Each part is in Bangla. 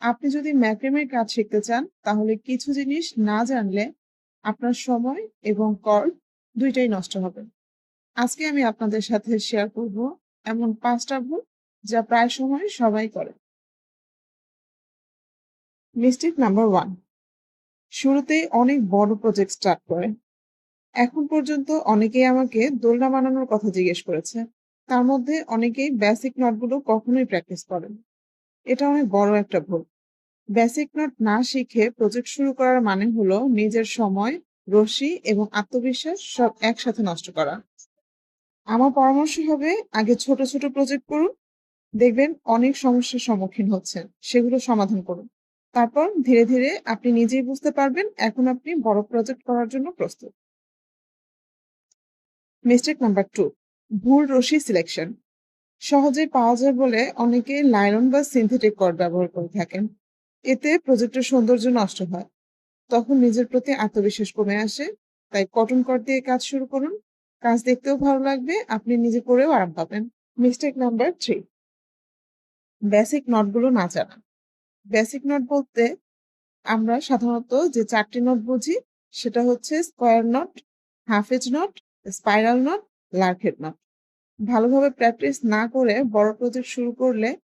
আপনি যদি ম্যাক্রেমের কাজ শিখতে চান, তাহলে কিছু জিনিস না জানলে আপনার সময় এবং কর দুইটাই নষ্ট হবে। আজকে আমি আপনাদের সাথে শেয়ার করব এমন পাঁচটা ভুল যা প্রায় সময় সবাই করে। মিস্টেক নাম্বার ওয়ান শুরুতেই অনেক বড় প্রজেক্ট স্টার্ট করে। এখন পর্যন্ত অনেকেই আমাকে দোলনা বানানোর কথা জিজ্ঞেস করেছে। তার মধ্যে অনেকেই বেসিক নটগুলো কখনোই প্র্যাকটিস করেন। এটা অনেক বড় একটা ভুল। বেসিক নট না শিখে প্রজেক্ট শুরু করার মানে হলো নিজের সময়, রশি এবং আত্মবিশ্বাস সব একসাথে নষ্ট করা। আমার পরামর্শ হবে আগে ছোট ছোট প্রজেক্ট করুন, দেখবেন অনেক সমস্যার সম্মুখীন হচ্ছেন, সেগুলো সমাধান করুন। তারপর ধীরে ধীরে আপনি নিজেই বুঝতে পারবেন এখন আপনি বড় প্রজেক্ট করার জন্য প্রস্তুত। মিস্টেক নাম্বার টু ভুল রশি সিলেকশন সহজে পাওয়া যায় বলে অনেকে লাইলন বা সিনথেটিক কর্ড ব্যবহার করে থাকেন। এতে প্রজেক্টের সৌন্দর্য নষ্ট হয়। তখন নিজের প্রতি আত্মবিশ্বাস কমে আসে। তাই কটন কর্ড দিয়ে কাজ শুরু করুন। কাজ দেখতেও ভালো লাগবে। আপনি নিজে করেও আরাম পাবেন। Mistake number three. বেসিক নটগুলো না জানা। বেসিক নট বলতে আমরা সাধারণত যে চারটি নট বুঝি, সেটা হচ্ছে স্কোয়ার নট, হাফ এজ নট, স্পাইরাল নট লার্কেট নট। ভালোভাবে প্র্যাকটিস না করে বড় প্রজেক্ট শুরু করলে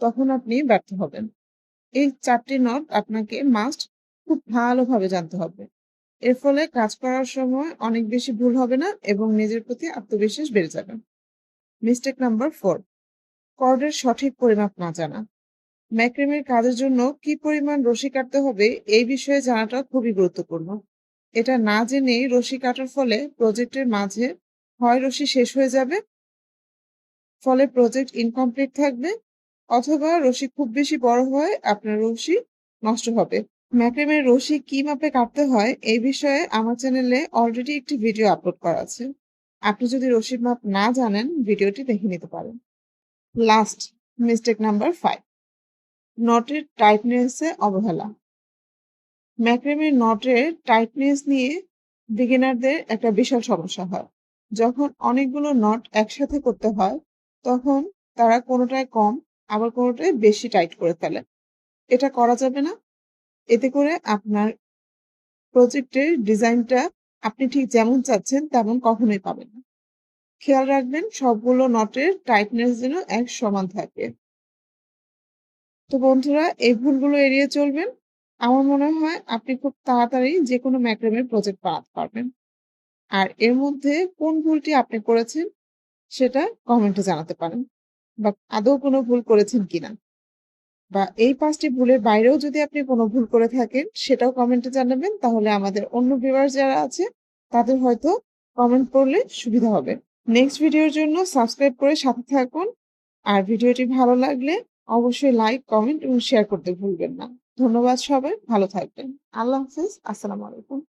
তখন আপনি ব্যর্থ হবেন। এই চারটি নট আপনাকে মাস্ট খুব ভালোভাবে জানতে হবে। এর ফলে কাজ করার সময় অনেক বেশি ভুল হবে না এবং নিজের প্রতি আত্মবিশ্বাস বেড়ে যাবে। মিস্টেক নাম্বার ফোর কর্ডের সঠিক পরিমাপ না জানা। ম্যাক্রেমের কাজের জন্য কি পরিমাণ রশি কাটতে হবে এই বিষয়ে জানাটা খুবই গুরুত্বপূর্ণ। এটা না জেনেই রশি কাটার ফলে প্রজেক্টের মাঝে হয় রশি শেষ হয়ে যাবে। ফলে প্রজেক্ট ইনকমপ্লিট থাকবে অথবা রশি খুব বেশি বড় হয়, আপনার রশি নষ্ট হবে। ম্যাক্রেমের রশি কি মাপে কাটতে হয়, এই বিষয়ে আমার চ্যানেলে অলরেডি একটি ভিডিও আপলোড করা আছে। আপনি যদি রশির মাপ না জানেন, ভিডিওটি দেখে নিতে পারেন। লাস্ট মিস্টেক নাম্বার ফাইভ নটের টাইটনেসে অবহেলা। ম্যাক্রেমের নটের টাইটনেস নিয়ে বিগিনারদের একটা বিশাল সমস্যা হয়। যখন অনেকগুলো নট একসাথে করতে হয়, তখন তারা কোনোটায় কম আবার কোনোটায় বেশি টাইট করে ফেলে। এটা করা যাবে না। এতে করে আপনার প্রজেক্টের ডিজাইনটা আপনি ঠিক যেমন চাচ্ছেন তেমন কখনোই পাবেন না। খেয়াল রাখবেন, সবগুলো নটের টাইটনেস যেন এক সমান থাকে। তো বন্ধুরা, এই ভুলগুলো এড়িয়ে চলবেন। আমার মনে হয় আপনি খুব তাড়াতাড়ি যে কোনো ম্যাক্রেমের প্রজেক্ট বানাতে পারবেন। আর এর মধ্যে কোন ভুলটি আপনি করেছেন সেটা কমেন্টে জানাতে পারেন। বা আদৌ কোনো ভুল করেছেন কিনা? বা এই পাঁচটি ভুলের বাইরেও যদি আপনি কোনো ভুল করে থাকেন, সেটাও কমেন্টে জানাবেন। তাহলে আমাদের অন্য ভিউয়ার্স যারা আছে, তাদের হয়তো কমেন্ট করলে সুবিধা হবে। নেক্সট ভিডিওর জন্য সাবস্ক্রাইব করে সাথে থাকুন। আর ভিডিওটি ভালো লাগলে অবশ্যই লাইক কমেন্ট এবং শেয়ার করতে ভুলবেন না। ধন্যবাদ সবাই। ভালো থাকবেন। আল্লাহ হাফিজ। আসসালামু আলাইকুম।